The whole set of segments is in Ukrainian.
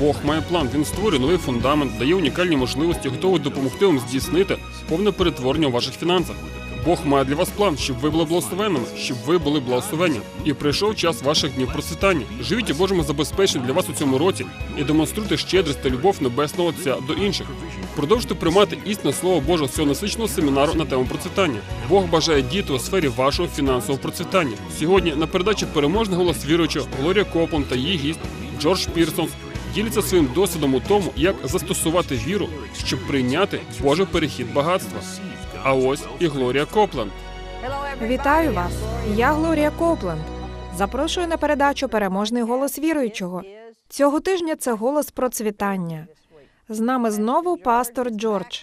Бог має план. Він створює новий фундамент, дає унікальні можливості, готовий допомогти вам здійснити повне перетворення у ваших фінансах. Бог має для вас план, щоб ви були благословенними, щоб ви були благословенні. І прийшов час ваших днів процвітання. Живіть у Божому забезпеченні для вас у цьому році і демонструйте щедрість та любов небесного Отця до інших. Продовжуйте приймати істинне слово Боже з цього насичного семінару на тему процвітання. Бог бажає діяти у сфері вашого фінансового процвітання. Сьогодні на передачі переможний голос віруючого Глорія Коплан та її гість Джордж Пірсон діляться своїм досвідом у тому, як застосувати віру, щоб прийняти Божий перехід багатства. А ось і Глорія Копленд. Вітаю вас! Я Глорія Копленд. Запрошую на передачу Переможний голос віруючого. Цього тижня це голос процвітання. З нами знову пастор Джордж.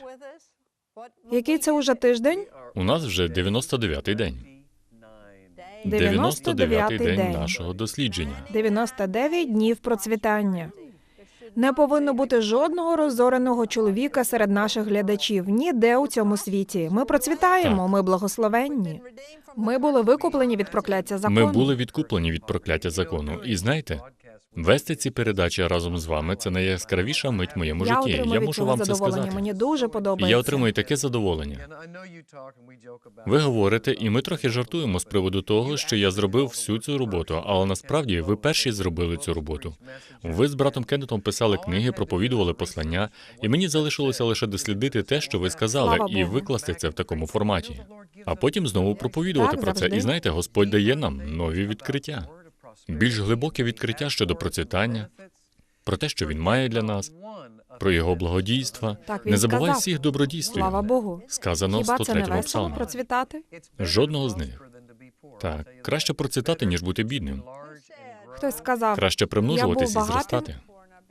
Який це уже тиждень? У нас вже 99-й день. 99-й день день. нашого дослідження. 99 днів процвітання. Не повинно бути жодного розореного чоловіка серед наших глядачів ніде у цьому світі. Ми процвітаємо, ми благословенні. Ми були викуплені від прокляття закону. Ми були відкуплені від прокляття закону. І знаєте, вести ці передачі разом з вами це найяскравіша мить в моєму Я житті. Я можу вам це сказати. Мені дуже подобається. я отримую таке задоволення. Ви говорите, і ми трохи жартуємо з приводу того, що я зробив всю цю роботу, але насправді ви перші зробили цю роботу. Ви з братом Кеннетом писали книги, проповідували послання, і мені залишилося лише дослідити те, що ви сказали, і викласти це в такому форматі. А потім знову проповідувати Так, про це. І знаєте, Господь дає нам нові відкриття, більш глибоке відкриття щодо процвітання, про те, що він має для нас, про його благодійства. Так він Не забувай сказав. всіх добродійств. Слава Богу. Сказано Хіба це не 103 весело псалмі. процвітати? Жодного з них. Так, краще процвітати, ніж бути бідним. Хтось сказав, Краще примножуватись і багатим. зростати.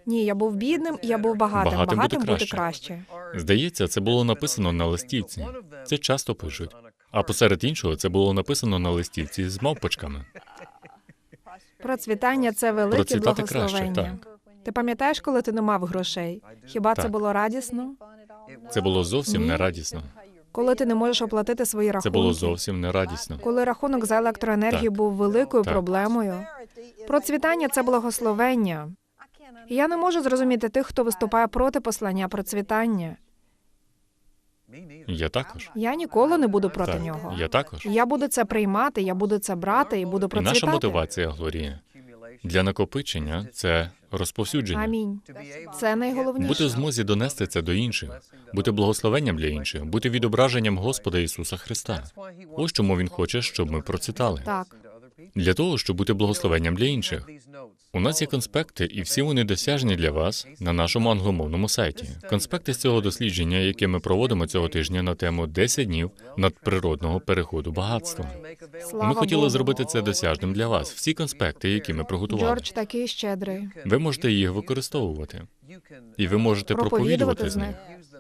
ні, я був бідним, я був багатим. Багатим Багатим, буде краще. краще. Здається, це було написано на листівці. Це часто пишуть. А посеред іншого це було написано на листівці з мавпочками. Процвітання це велике Процвітати краще, благословення. Ти пам'ятаєш, коли ти не мав грошей? Хіба це було радісно? Це було зовсім не радісно. Коли ти не можеш оплатити свої рахунки? Це було зовсім не радісно. Коли рахунок за електроенергію Так. був великою Так. проблемою. Процвітання це благословення. І Я не можу зрозуміти тих, хто виступає проти послання процвітання. Я також. Я ніколи не буду проти Так, нього. я також. Я буду це приймати, я буду це брати і буду І наша мотивація, Глорія, для накопичення це розповсюдження. Амінь. Це найголовніше. Бути в змозі донести це до інших, бути благословенням для інших, бути відображенням Господа Ісуса Христа. Ось чому Він хоче, щоб ми процвітали. Так, Для того, щоб бути благословенням для інших. У нас є конспекти, і всі вони досяжні для вас на нашому англомовному сайті. Конспекти з цього дослідження, яке ми проводимо цього тижня на тему 10 днів надприродного переходу багатства. слава Ми хотіли Богу. зробити це досяжним для вас. Всі конспекти, які ми приготували. Джордж такий щедрий. Ви можете їх використовувати, і ви можете проповідувати з них.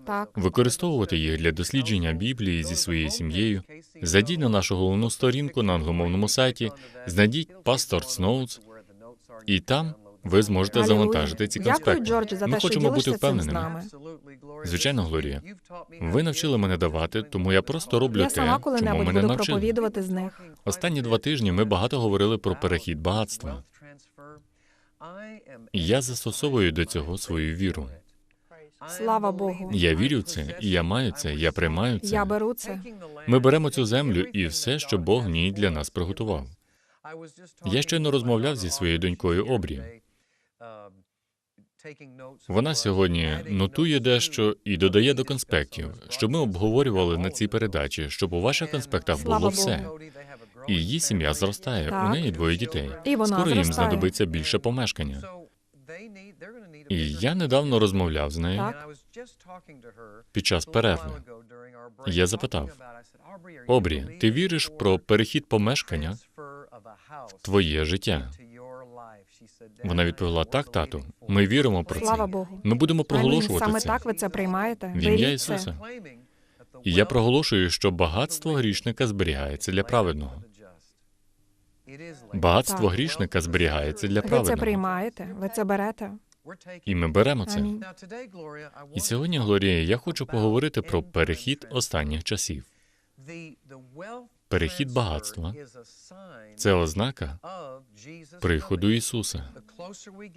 Так, Використовувати їх для дослідження Біблії зі своєю сім'єю. Зайдіть на нашу головну сторінку на англомовному сайті, знайдіть Pastor's Notes, і там ви зможете Алілуя. завантажити ці Дякую, конспекти. Джордж, за Ми те, що хочемо бути ділишся цим з впевненими. нами. Звичайно, Глорія. Ви навчили мене давати, тому я просто роблю Я те, сама чому коли-небудь мене буду навчили. проповідувати з них. Останні два тижні ми багато говорили про перехід багатства. І я застосовую до цього свою віру. Слава Богу. Я вірю в це, і я маю це, я приймаю це. Я беру це. Ми беремо цю землю і все, що Бог в ній для нас приготував. Я щойно розмовляв зі своєю донькою Обрі. Вона сьогодні нотує дещо і додає до конспектів, щоб ми обговорювали на цій передачі, щоб у ваших конспектах було все. І її сім'я зростає. Так. У неї двоє дітей. І вона Скоро їм зростає. знадобиться більше помешкання. І я недавно розмовляв з нею Так. під час перерви. Я запитав, Обрі, ти віриш про перехід помешкання в твоє життя? Вона відповіла: так, тату. Ми віримо про це. Слава. Богу. Ми будемо проголошувати Саме це. так ви це приймаєте. В ім'я Беріть Ісуса. І я проголошую, що багатство грішника зберігається для праведного. Багатство Так. грішника зберігається для Ви це праведного. приймаєте, ви це берете. І ми беремо це. Амінь. І сьогодні, Глорія, я хочу поговорити про перехід останніх часів. Перехід багатства це ознака приходу Ісуса.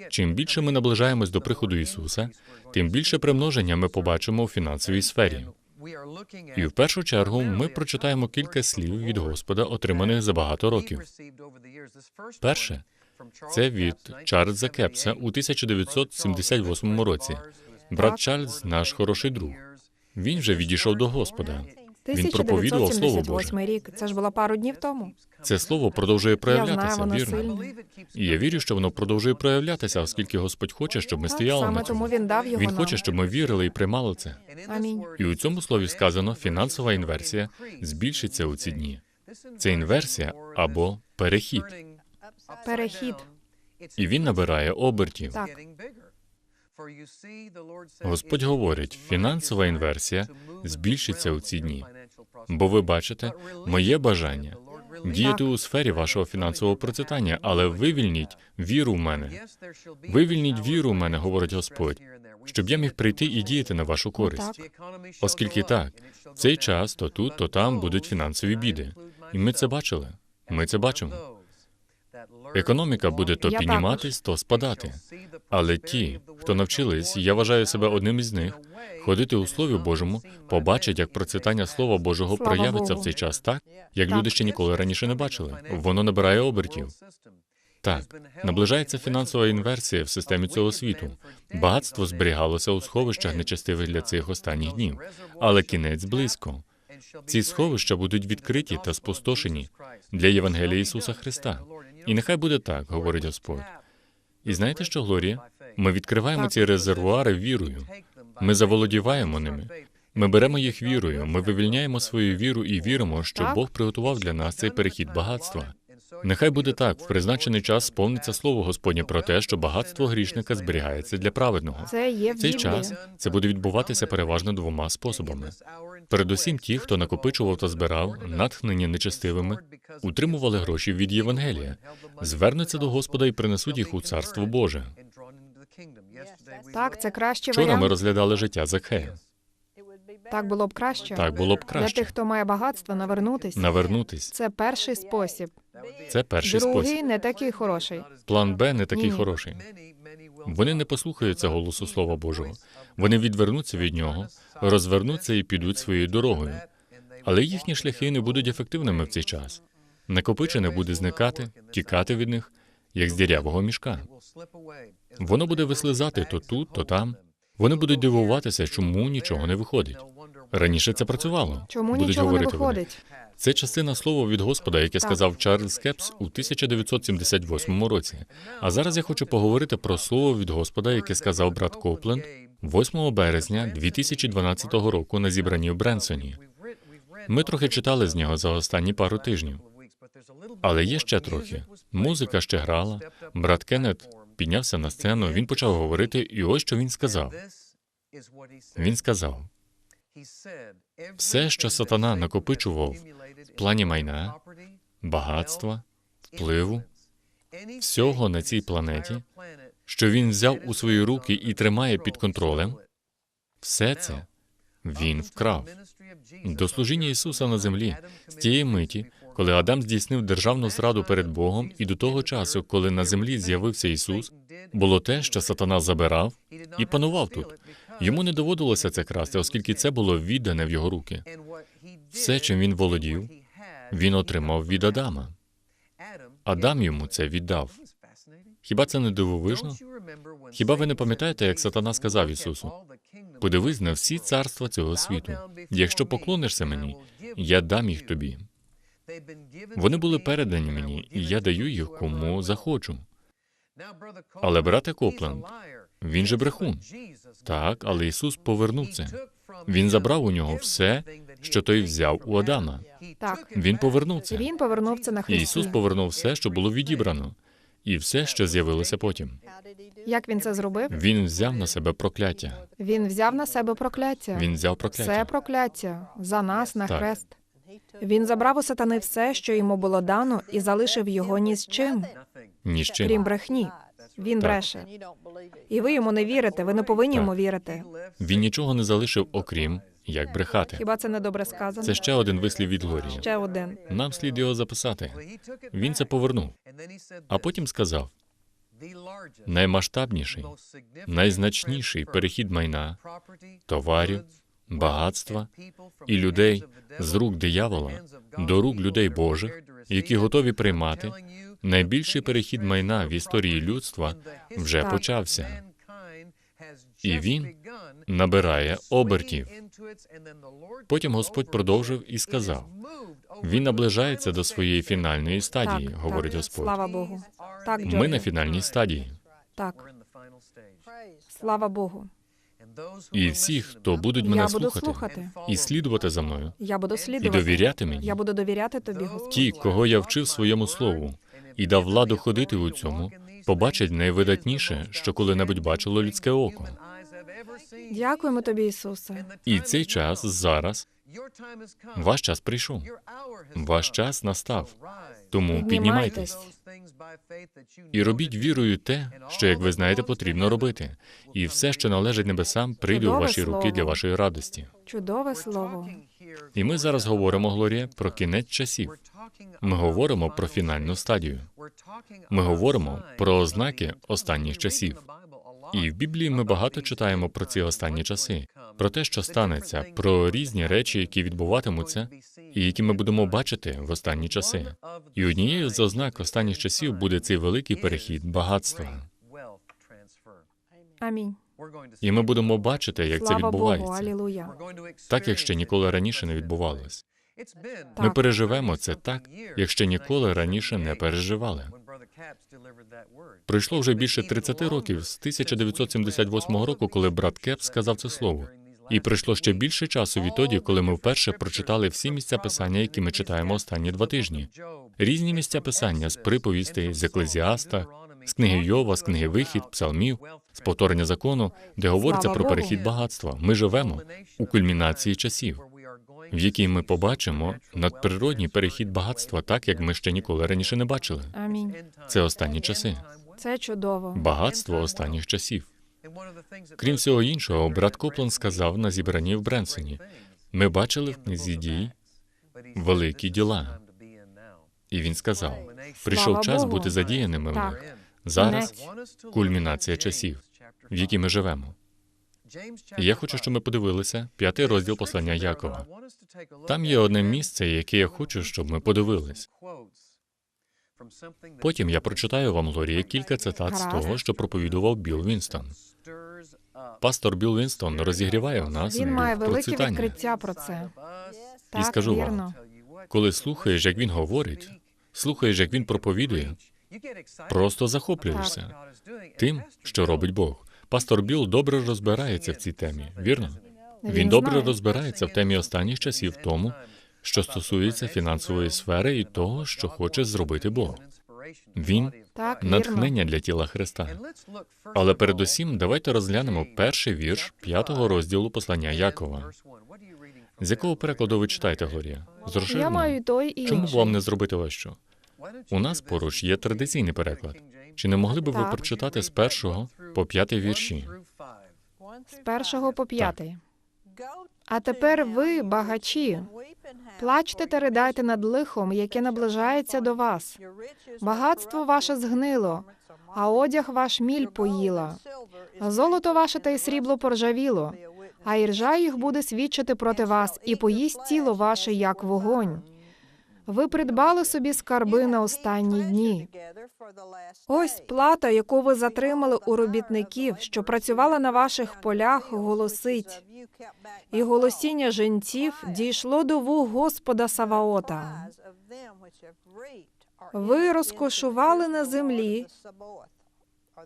Чим більше ми наближаємось до приходу Ісуса, тим більше примноження ми побачимо у фінансовій сфері. І в першу чергу ми прочитаємо кілька слів від Господа, отриманих за багато років. Перше це від Чарльза Кепса у 1978 році. Брат Чарльз, наш хороший друг. Він вже відійшов до Господа. Він проповідував Слово Боже. рік. Це ж було пару днів тому. Це слово продовжує Я знаю, проявлятися, воно вірно. сильне. І я вірю, що воно продовжує проявлятися, оскільки Господь хоче, щоб ми Так, стояли саме на тому він дав його Він нам. хоче, щоб ми вірили і приймали це. Амінь. І у цьому слові сказано, фінансова інверсія збільшиться у ці дні. Це інверсія або перехід, Перехід. і він набирає обертів. Так. Господь говорить, фінансова інверсія збільшиться у ці дні. Бо ви бачите, моє бажання діяти у сфері вашого фінансового процвітання, але вивільніть віру в мене. Вивільніть віру в мене, говорить Господь, щоб я міг прийти і діяти на вашу користь. Оскільки так, цей час то тут, то там будуть фінансові біди. І ми це бачили. Ми це бачимо. Економіка буде то Я підніматись, то спадати. Але ті, хто навчились, я вважаю себе одним із них, ходити у Слові Божому, побачать, як процвітання Слова Божого Слава проявиться в цей час так, як Так. люди ще ніколи раніше не бачили. Воно набирає обертів. Так, наближається фінансова інверсія в системі цього світу. Багатство зберігалося у сховищах нечестивих для цих останніх днів, але кінець близько. Ці сховища будуть відкриті та спустошені для Євангелія Ісуса Христа. І нехай буде так, говорить Господь. І знаєте що, Глорія? Ми відкриваємо ці резервуари вірою. Ми заволодіваємо ними. Ми беремо їх вірою, ми вивільняємо свою віру і віримо, що Бог приготував для нас цей перехід багатства. Нехай буде так, в призначений час сповниться слово Господнє про те, що багатство грішника зберігається для праведного. Це є в цей час це буде відбуватися переважно двома способами. Передусім, ті, хто накопичував та збирав, натхнені нечестивими, утримували гроші від Євангелія, звернуться до Господа і принесуть їх у Царство Боже. Так, це кращий Вчора ми варіант. розглядали життя Закхея. Так було б краще. Так було б Для краще тих, хто має багатство, навернутись. навернутись. Це перший спосіб. Це перший Другий спосіб. не такий хороший. План Б не такий Ні. хороший. Вони не послухаються голосу Слова Божого. Вони відвернуться від нього, розвернуться і підуть своєю дорогою. Але їхні шляхи не будуть ефективними в цей час. Накопичене буде зникати, тікати від них, як з дірявого мішка. Воно буде вислизати то тут, то там. Вони будуть дивуватися, чому нічого не виходить. Раніше це працювало. Чому будуть нічого не говорити вони. Це частина слова від Господа, яке сказав Чарльз Кепс у 1978 році. А зараз я хочу поговорити про слово від Господа, яке сказав брат Копленд 8 березня 2012 року на зібранні в Бренсоні. Ми трохи читали з нього за останні пару тижнів. Але є ще трохи. Музика ще грала. Брат Кеннет піднявся на сцену. Він почав говорити, і ось що він сказав. Він сказав: все, що сатана накопичував плані майна, багатства, впливу, всього на цій планеті, що він взяв у свої руки і тримає під контролем, все це він вкрав. До служіння Ісуса на землі з тієї миті, коли Адам здійснив державну зраду перед Богом, і до того часу, коли на землі з'явився Ісус, було те, що сатана забирав і панував тут. Йому не доводилося це красти, оскільки це було віддане в його руки. все, чим він володів, Він отримав від Адама. Адам йому це віддав. Хіба це не дивовижно? Хіба ви не пам'ятаєте, як сатана сказав Ісусу? Подивись на всі царства цього світу. Якщо поклонишся мені, я дам їх тобі. Вони були передані мені, і я даю їх кому захочу. Але брате Копленд, Він же брехун. Так, але Ісус повернув це. Він забрав у нього все, що той взяв у Адама. Так. Він повернув це. Він повернув це на Христі. Ісус повернув все, що було відібрано, і все, що з'явилося потім. Як він це зробив? Він взяв на себе прокляття. Він взяв на себе прокляття. Він взяв Все прокляття. прокляття за нас на Так. хрест. Він забрав у сатани все, що йому було дано, і залишив його ні з чим, Ні з чим. крім брехні. Він Так. бреше. І ви йому не вірите, ви не повинні Так. йому вірити. Він нічого не залишив, окрім як брехати. Хіба це не добре сказано? Це ще один вислів від Глорії. Ще один. Нам слід його записати. Він це повернув, а потім сказав: наймасштабніший, найзначніший перехід майна, товарів, багатства і людей з рук диявола до рук людей Божих, які готові приймати, найбільший перехід майна в історії людства вже почався. І він набирає обертів. Потім Господь продовжив і сказав: Він наближається до своєї фінальної стадії, так, говорить так. Господь. Слава Богу. Так, Ми на фінальній стадії. Так, слава Богу. І всі, хто будуть мене Я буду слухати слухати. і слідувати за мною, Я буду і довіряти мені, Я буду довіряти тобі, Господь. ті, кого я вчив своєму слову, і дав владу ходити у цьому, побачать найвидатніше, що коли-небудь бачило людське око. Дякуємо тобі, Ісусе. І цей час зараз ваш час прийшов. Ваш час настав. Тому піднімайтесь і робіть вірою те, що, як ви знаєте, потрібно робити. І все, що належить небесам, прийде у ваші руки для вашої радості. Чудове слово. І ми зараз говоримо, Глорія, про кінець часів. Ми говоримо про фінальну стадію. Ми говоримо про ознаки останніх часів. І в Біблії ми багато читаємо про ці останні часи, про те, що станеться, про різні речі, які відбуватимуться, і які ми будемо бачити в останні часи. І однією з ознак останніх часів буде цей великий перехід багатства. Амінь. І ми будемо бачити, як це Слава Богу, відбувається, алілуя. так як ще ніколи раніше не відбувалось. Ми переживемо це так, як ще ніколи раніше не переживали. Пройшло вже більше 30 років з 1978 року, коли брат Кеп сказав це слово. І пройшло ще більше часу відтоді, коли ми вперше прочитали всі місця писання, які ми читаємо останні два тижні. Різні місця писання з приповістей, з еклезіаста, з книги Йова, з книги Вихід, псалмів, з повторення закону, де говориться про перехід багатства. Ми живемо у кульмінації часів, в якій ми побачимо надприродній перехід багатства, так як ми ще ніколи раніше не бачили. Амінь. Це останні часи, Це чудово. багатство останніх часів. Крім всього іншого, брат Коплан сказав на зібранні в Бренсоні. Ми бачили в книзі дій великі діла. І він сказав: прийшов час бути задіяними в них. Зараз кульмінація часів, в які ми живемо. І я хочу, щоб ми подивилися п'ятий розділ послання Якова. Там є одне місце, яке я хочу, щоб ми подивились. Потім я прочитаю вам, Лорія, кілька цитат з того, що проповідував Білл Вінстон. Пастор Білл Вінстон розігріває в нас Він має велике відкриття про це. Так, скажу вам. Коли слухаєш, як він говорить, слухаєш, як він проповідує, просто захоплюєшся тим, що робить Бог. Пастор Білл добре розбирається в цій темі, вірно? Він добре знає. розбирається в темі останніх часів тому, що стосується фінансової сфери і того, що хоче зробити Бог. Він Так, натхнення для тіла Христа. Але передусім, давайте розглянемо перший вірш п'ятого розділу послання Якова. З якого перекладу ви читаєте, Глорія? З Я маю той і Чому б вам не зробити ось що? У нас поруч є традиційний переклад. Чи не могли б ви Так. прочитати з першого по п'ятий вірші? З першого по п'ятий. А тепер ви, багачі, плачте та ридайте над лихом, яке наближається до вас. Багатство ваше згнило, а одяг ваш міль поїла. Золото ваше та й срібло поржавіло, а іржа їх буде свідчити проти вас, і поїсть тіло ваше, як вогонь. Ви придбали собі скарби на останні дні. Ось плата, яку ви затримали у робітників, що працювали на ваших полях, голосить. І голосіння жінців дійшло до вух Господа Саваота. Ви розкошували на землі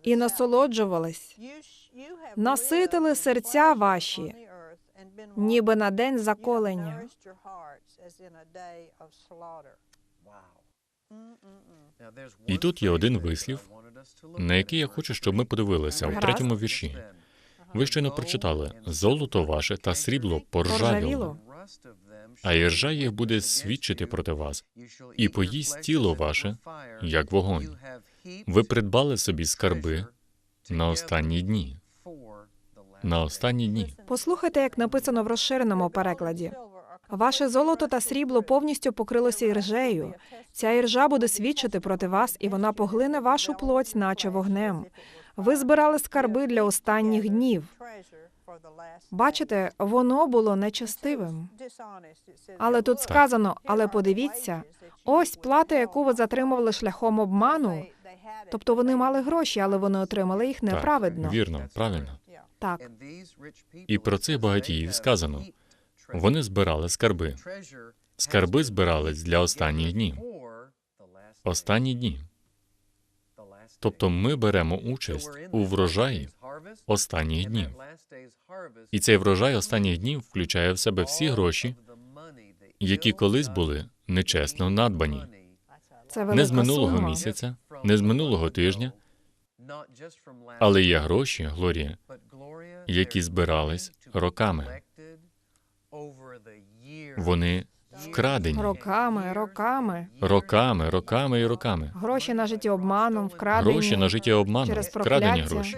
і насолоджувались, наситили серця ваші, ніби на день заколення. І тут є один вислів, на який я хочу, щоб ми подивилися у третьому вірші. Ви щойно прочитали золото ваше та срібло поржавіло, Поржавіло. а іржа їх буде свідчити проти вас, і поїсть тіло ваше, як вогонь. Ви придбали собі скарби на останні дні. на останні дні. Послухайте, як написано в розширеному перекладі. Ваше золото та срібло повністю покрилося іржею. Ця іржа буде свідчити проти вас, і вона поглине вашу плоть, наче вогнем. Ви збирали скарби для останніх днів. Бачите, воно було нечестивим. Але тут сказано: але подивіться, ось плата, яку ви затримували шляхом обману. Тобто вони мали гроші, але вони отримали їх неправедно. Так, вірно, правильно. Так, І про цих багатіїв сказано: вони збирали скарби. Скарби збирались для останніх днів. Останні дні. Тобто ми беремо участь у врожаї останніх днів. І цей врожай останніх днів включає в себе всі гроші, які колись були нечесно надбані. це Не з минулого сума. місяця, не з минулого тижня, але є гроші, Глорія, які збирались роками. Вони вкрадені Роками, роками. роками, роками і роками. Гроші на життя обманом, вкрадені. Гроші на життя обману, через вкрадені гроші.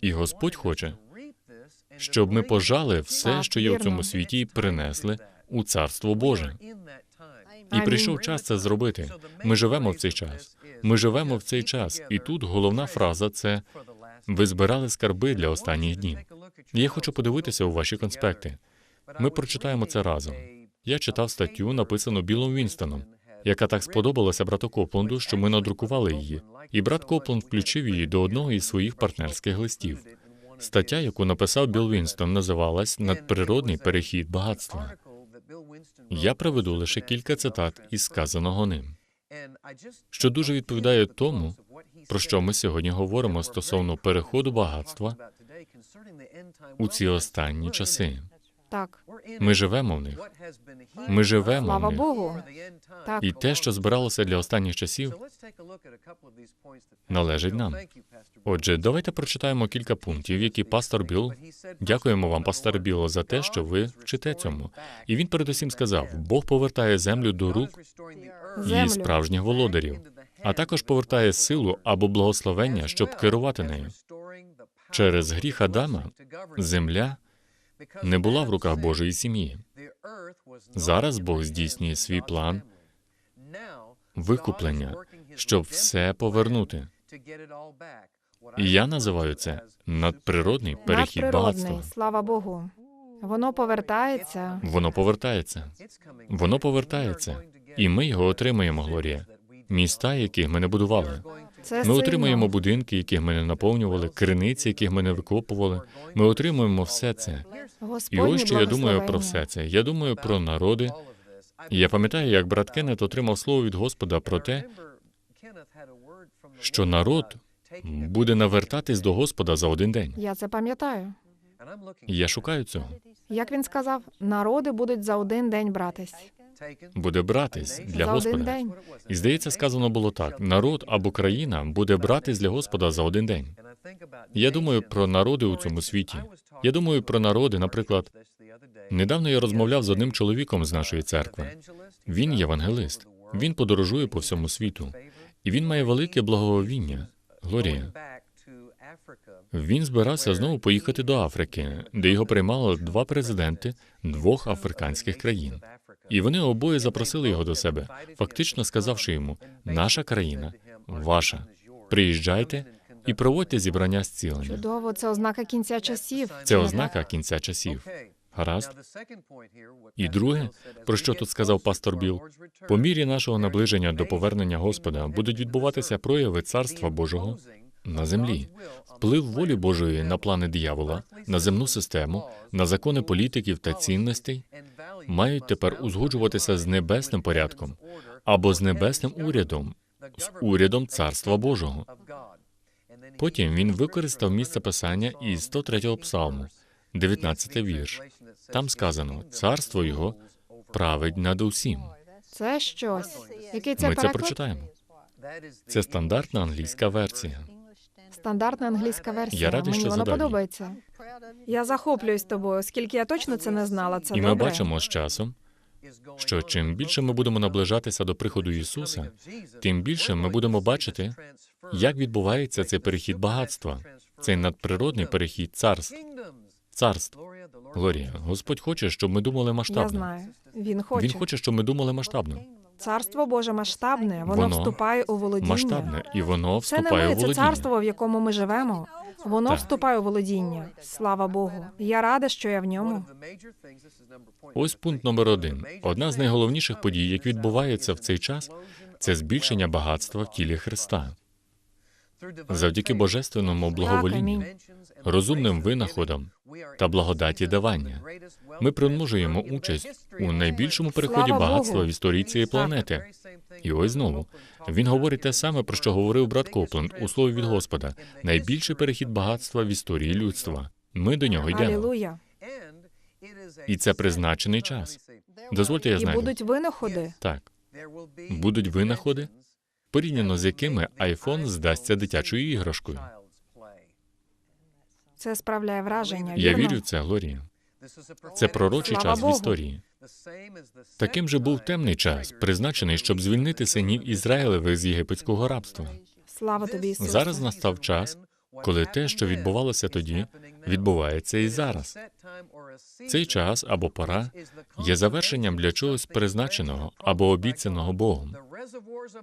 І Господь хоче, щоб ми пожали все, що є в цьому світі, і принесли у Царство Боже. І прийшов час це зробити. Ми живемо в цей час. Ми живемо в цей час. І тут головна фраза це ви збирали скарби для останніх днів. Я хочу подивитися у ваші конспекти. Ми прочитаємо це разом. Я читав статтю, написану Білом Вінстоном, яка так сподобалася брату Копланду, що ми надрукували її. І брат Копланд включив її до одного із своїх партнерських листів. Стаття, яку написав Білл Вінстон, називалась Надприродний перехід багатства. Я приведу лише кілька цитат із сказаного ним, що дуже відповідає тому, про що ми сьогодні говоримо стосовно переходу багатства у ці останні часи. Так, Ми живемо в них. Ми живемо слава в них. Богу. Так, І те, що збиралося для останніх часів, належить нам. Отже, давайте прочитаємо кілька пунктів, які пастор Білл. Дякуємо вам, пастор Біло, за те, що ви вчите цьому. І він передусім сказав: Бог повертає землю до рук її справжніх володарів, а також повертає силу або благословення, щоб керувати нею. Через гріх Адама земля не була в руках Божої сім'ї. Зараз Бог здійснює свій план викуплення, щоб все повернути. І я називаю це надприродний перехід надприродний, багатства. слава Богу. Воно повертається. Воно повертається. Воно повертається. І ми його отримаємо, Глорія. Міста, яких ми не будували. Це Ми отримуємо будинки, яких ми не наповнювали, криниці, яких ми не викопували. Ми отримуємо все це. І ось що я думаю про все це. Я думаю про народи. І я пам'ятаю, як брат Кеннет отримав слово від Господа про те, що народ буде навертатись до Господа за один день. Я це пам'ятаю. Я шукаю цього. Як він сказав, народи будуть за один день братись. Буде братись для за один Господа. день. І здається, сказано було так: народ або країна буде братись для Господа за один день. Я думаю про народи у цьому світі. Я думаю про народи, наприклад, недавно я розмовляв з одним чоловіком з нашої церкви. Він євангелист. Він подорожує по всьому світу, і він має велике благовіння. Глорія. Він збирався знову поїхати до Африки, де його приймали два президенти двох африканських країн. І вони обоє запросили його до себе, фактично сказавши йому: наша країна, ваша. Приїжджайте і проводьте зібрання зцілення. Чудово, це ознака кінця часів. Це ознака кінця часів. Гаразд. І друге, про що тут сказав пастор Біл, по мірі нашого наближення до повернення Господа будуть відбуватися прояви царства Божого на землі, вплив волі Божої на плани диявола, на земну систему, на закони політиків та цінностей мають тепер узгоджуватися з небесним порядком або з небесним урядом, з урядом царства Божого. Потім він використав місце писання із 103-го псалму, 19 вірш. Там сказано: царство його править над усім. Це щось. Який це Ми це переклад? прочитаємо. Це стандартна англійська версія. Стандартна англійська версія. Я радий, Мені що вона задав подобається. Я захоплююсь тобою, оскільки я точно це не знала. Це І ми бачимо з часом, що чим більше ми будемо наближатися до приходу Ісуса, тим більше ми будемо бачити, як відбувається цей перехід багатства, цей надприродний перехід царств. Царств. Глорія, Господь хоче, щоб ми думали Я масштабно. знаю. Він хоче. Він хоче, щоб ми думали масштабно. Царство Боже масштабне, воно, Воно вступає у володіння. Масштабне, і воно Це не вступає у ми, це царство, в якому ми живемо. Воно Так. вступає у володіння. Слава Богу. Я рада, що я в ньому. Ось пункт номер один. Одна з найголовніших подій, як відбувається в цей час, це збільшення багатства в тілі Христа. Завдяки божественному благоволінню. Розумним винаходам та благодаті давання. Ми примножуємо участь у найбільшому переході Слава багатства Богу. в історії цієї планети. І ось знову він говорить те саме, про що говорив брат Копленд у слові від Господа: найбільший перехід багатства в історії людства. Ми до нього йдемо. Алілуя. І це призначений час. Дозвольте, я І будуть винаходи. Так, будуть винаходи, порівняно з якими айфон здасться дитячою іграшкою. Це справляє враження. Я вірно? вірю в це, Глорія. Це пророчий Слава час в історії. Таким же був темний час, призначений, щоб звільнити синів Ізраїлевих з єгипетського рабства. Слава тобі, Ісусе. Зараз настав час, коли те, що відбувалося тоді, відбувається і зараз. Цей час або пора є завершенням для чогось призначеного або обіцяного Богом.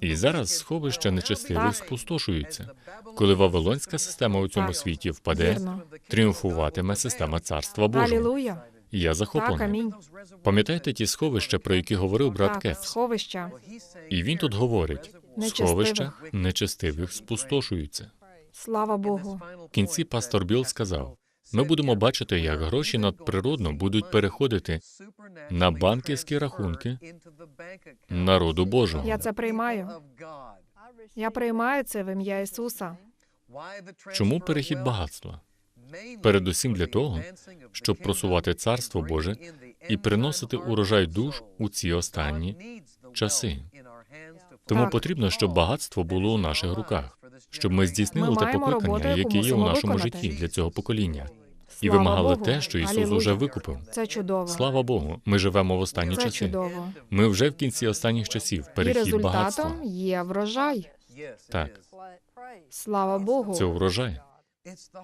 І зараз сховища нечестивих спустошуються. Коли вавилонська система у цьому світі впаде, Вірно. тріумфуватиме система царства Божого. Я захоплений. Пам'ятаєте ті сховища, про які говорив брат Так, Кепс? сховища. І він тут говорить: Нечестивих. сховища нечестивих спустошуються. Слава Богу. В кінці пастор Білл сказав: ми будемо бачити, як гроші надприродно будуть переходити на банківські рахунки народу Божого. Я це приймаю. Я приймаю це в ім'я Ісуса. Чому перехід багатства? Передусім для того, щоб просувати царство Боже і приносити урожай душ у ці останні часи. Тому Так. потрібно, щоб багатство було у наших руках, щоб ми здійснили Ми те роботу, покликання, яку яке є у нашому виконати. житті для цього покоління, і вимагали Богу. те, що Ісус Алілуя. уже викупив. Це чудово. Слава Богу, ми живемо в останні Це часи. чудово. Ми вже в кінці останніх часів. І Перехід багатства. результатом є врожай. Так, Слава Богу. це урожай.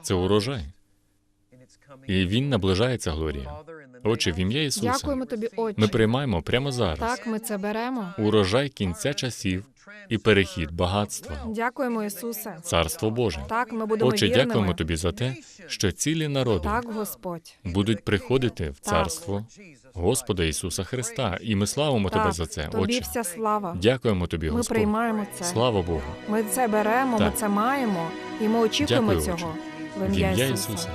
Це урожай. І він наближається, Глорія. Отче, в ім'я Ісуса. Дякуємо тобі, Отче. Ми приймаємо прямо зараз Так, ми це беремо. урожай кінця часів і перехід багатства. Дякуємо, Ісусе. Царство Боже. Так, ми будемо Отче, вірними. дякуємо тобі за те, що цілі народи Так, Господь. будуть приходити в царство Господа Ісуса Христа, і ми славимо тебе за це. тобі Отче, вся слава. дякуємо тобі, Ми приймаємо це. Слава Богу. Ми це беремо, ми це маємо, і ми очікуємо Дякую, цього. В ім'я Ісуса. Ісуса.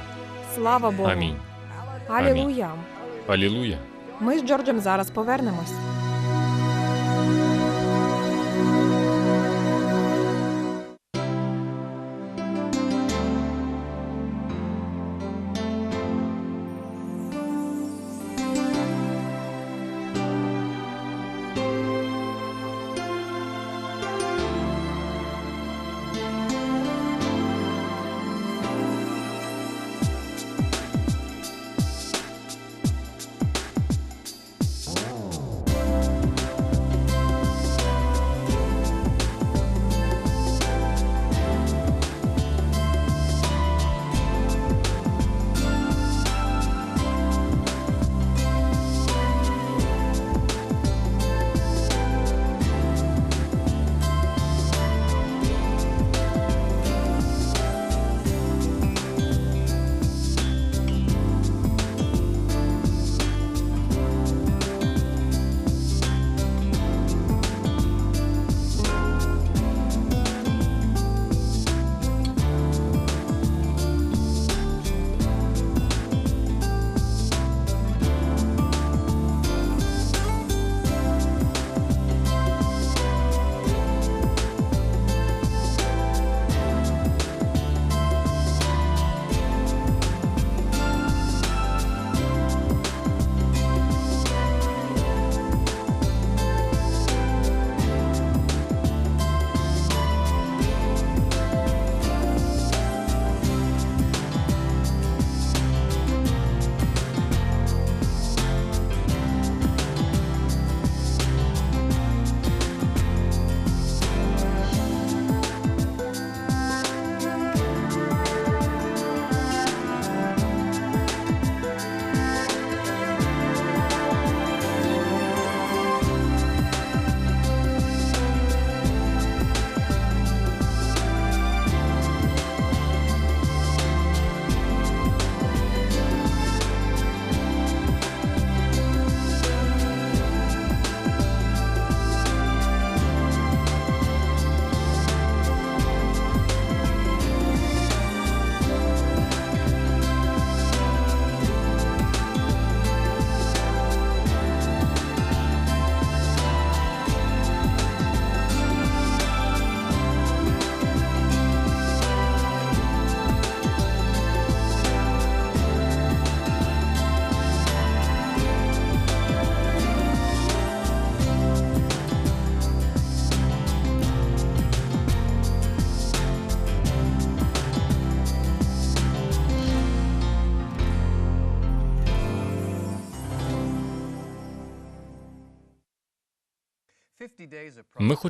Слава Богу. Амінь. Алілуя. Алілуя. Ми з Джорджем зараз повернемось.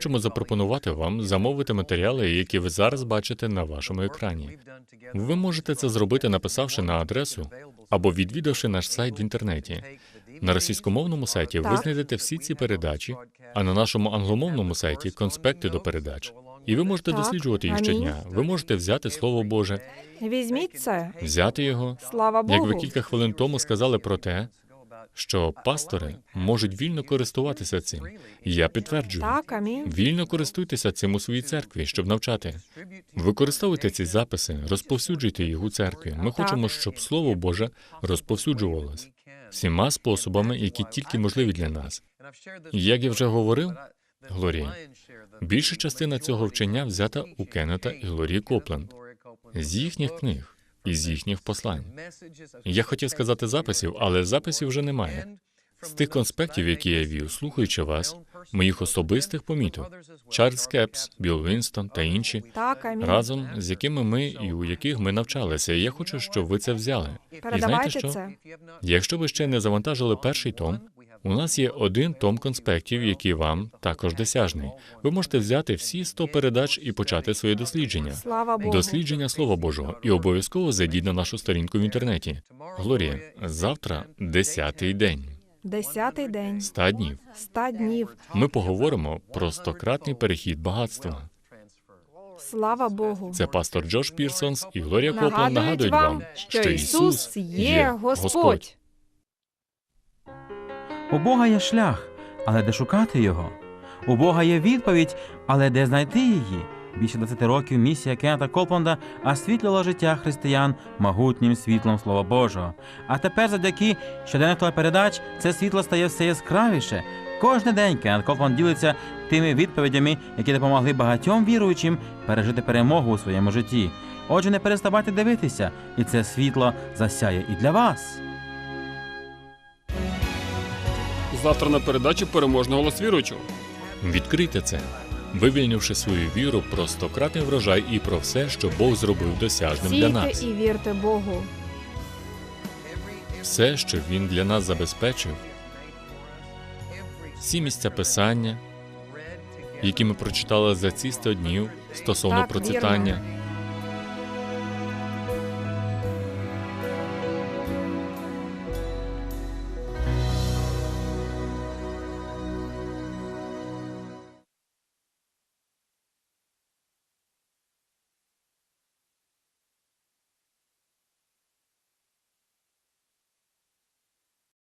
Хочемо запропонувати вам замовити матеріали, які ви зараз бачите на вашому екрані. Ви можете це зробити, написавши на адресу або відвідавши наш сайт в інтернеті. На російськомовному сайті ви знайдете всі ці передачі, а на нашому англомовному сайті конспекти до передач. І ви можете Так. досліджувати їх щодня. Ви можете взяти Слово Боже, Візьміть це. взяти його. Слава Богу. Як ви кілька хвилин тому сказали про те, що пастори можуть вільно користуватися цим. Я підтверджую. Так, амінь. Вільно користуйтеся цим у своїй церкві, щоб навчати. Використовуйте ці записи, розповсюджуйте їх у церкві. Ми хочемо, щоб Слово Боже розповсюджувалось всіма способами, які тільки можливі для нас. Як я вже говорив, Глорія, більша частина цього вчення взята у Кеннета і Глорії Копленд з їхніх книг і з їхніх послань. Я хотів сказати записів, але записів вже немає. З тих конспектів, які я вів, слухаючи вас, моїх особистих поміток, Чарльз Кепс, Білл Вінстон та інші, Так, амінь. разом з якими ми і у яких ми навчалися. І я хочу, щоб ви це взяли. І знаєте що? це. Якщо ви ще не завантажили перший том, у нас є один том конспектів, який вам також досяжний. Ви можете взяти всі 100 передач і почати своє дослідження. Слава Богу. Дослідження Слова Божого. І обов'язково зайдіть на нашу сторінку в інтернеті. Глорія, завтра десятий день, Десятий день. ста днів. Ста днів. Ми поговоримо про стократний перехід багатства. Слава Богу. Це пастор Джош Пірсонс і Глорія Коплан Нагадують вам, що Ісус є Господь. У Бога є шлях, але де шукати його? У Бога є відповідь, але де знайти її? Більше 20 років місія Кеннета Копланда освітлювала життя християн могутнім світлом Слова Божого. А тепер, завдяки щоденних телепередач, це світло стає все яскравіше. Кожен день Кеннет Копланд ділиться тими відповідями, які допомогли багатьом віруючим пережити перемогу у своєму житті. Отже, не переставайте дивитися, і це світло засяє і для вас. Завтра на передачі переможний голос віруючого. Відкрийте це, вивільнивши свою віру про стократний врожай і про все, що Бог зробив досяжним для нас. і вірте Богу. Все, що він для нас забезпечив, всі місця писання, які ми прочитали за ці 100 днів стосовно Так, процвітання, вірно.